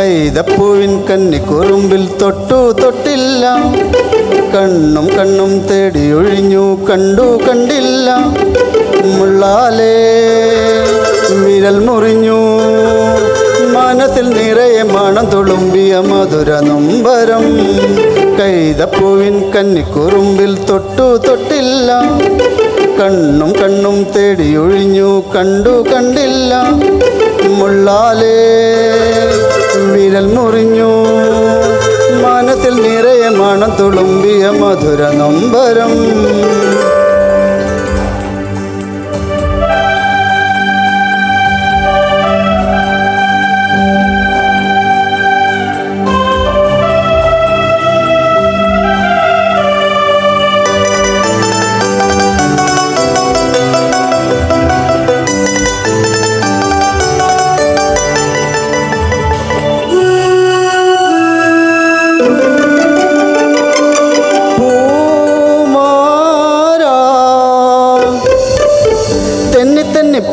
കൈതപ്പൂവിൻ കന്നിക്കുറുമ്പിൽ തൊട്ടു തൊട്ടില്ല. കണ്ണും കണ്ണും തേടി ഒഴിഞ്ഞു കണ്ടു കണ്ടില്ല. മുള്ളാലേ വിരൽ മുറിഞ്ഞു. മനസ്സിൽ നിറയെ മണം തുളുമ്പിയ മധുര നൊമ്പരം. കൈതപ്പൂവിൻ കന്നിക്കുറുമ്പിൽ തൊട്ടു തൊട്ടില്ല. കണ്ണും കണ്ണും തേടി ഒഴിഞ്ഞു കണ്ടു കണ്ടില്ല. മുള്ളാലേ വിരൽ മുറിഞ്ഞു. മനസ്സിൽ നിറയെ മണം തുളുമ്പിയ മധുര നൊമ്പരം.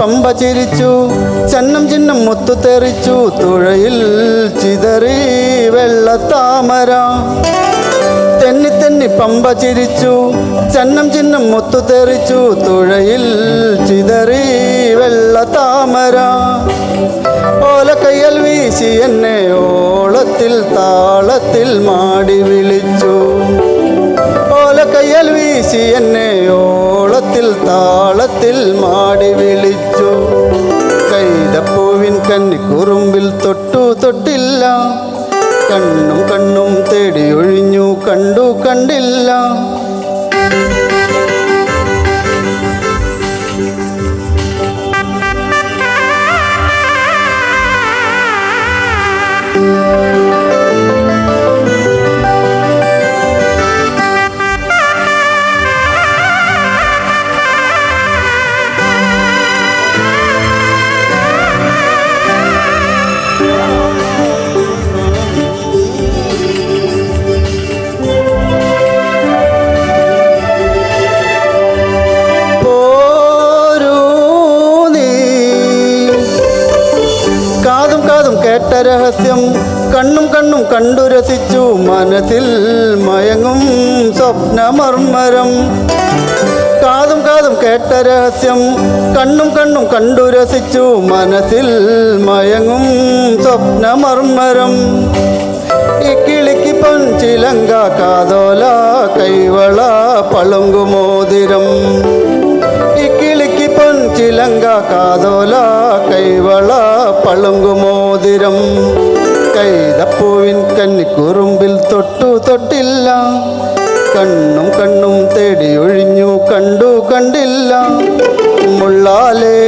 പമ്പ ചിരിച്ചു ചന്നം ചിന്നം മുത്തു തെറിച്ചു തുഴയിൽ ചിതറി വെള്ളത്താമര തെന്നി തെന്നി പമ്പ ചിരിച്ചു ചന്നം ചിന്നം മുത്തു തെറിച്ചു തുഴയിൽ ചിതറി വെള്ളത്താമര ഓലക്കയ്യൽ വീശി എന്നെ ഓളത്തിൽ താളത്തിൽ മാടി വിളിച്ചു. ഓലക്കയ്യൽ വീശി എന്നെ ഓളത്തിൽ താളത്തിൽ മാടി വിളിച്ചു. കന്നി കുറുമ്പിൽ തൊട്ടു തൊട്ടില്ല. കണ്ണും കണ്ണും തേടി ഒഴിഞ്ഞു കണ്ടു കണ്ടില്ല. രഹസ്യം കണ്ണും കണ്ണും കണ്ടു രസിച്ചു. മനസ്സിൽ മയങ്ങും സ്വപ്നമർമ്മരം. കാതും കാതും കേട്ട രഹസ്യം കണ്ണും കണ്ണും കണ്ടു രസിച്ചു. മനസ്സിൽ മയങ്ങും സ്വപ്നമർമ്മരം. ഇക്കിളിക്ക് പഞ്ചിലങ്ക കാതോല കൈവള പളുങ്കുമോതിരം. ഇക്കിളിക്ക് പഞ്ചിലങ്ക കാതോല കൈവള പളുങ്കുമോതിരം. കൈതപ്പൂവിൻ കന്നിക്കുറുമ്പിൽ തൊട്ടു തൊട്ടില്ല. കണ്ണും കണ്ണും തേടി ഒഴിഞ്ഞു കണ്ടു കണ്ടില്ല. മുള്ളാലേ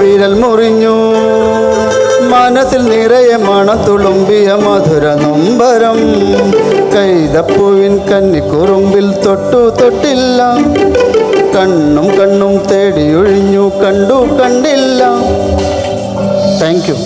വിരൽ മുറിഞ്ഞു. മനസ്സിൽ നിറയെ മണത്തുളുമ്പിയ മധുര നൊമ്പരം. കൈതപ്പൂവിൻ കന്നിക്കുറുമ്പിൽ തൊട്ടു തൊട്ടില്ല. കണ്ണും കണ്ണും തേടി ഒഴിഞ്ഞു കണ്ടു കണ്ടില്ല. Thank you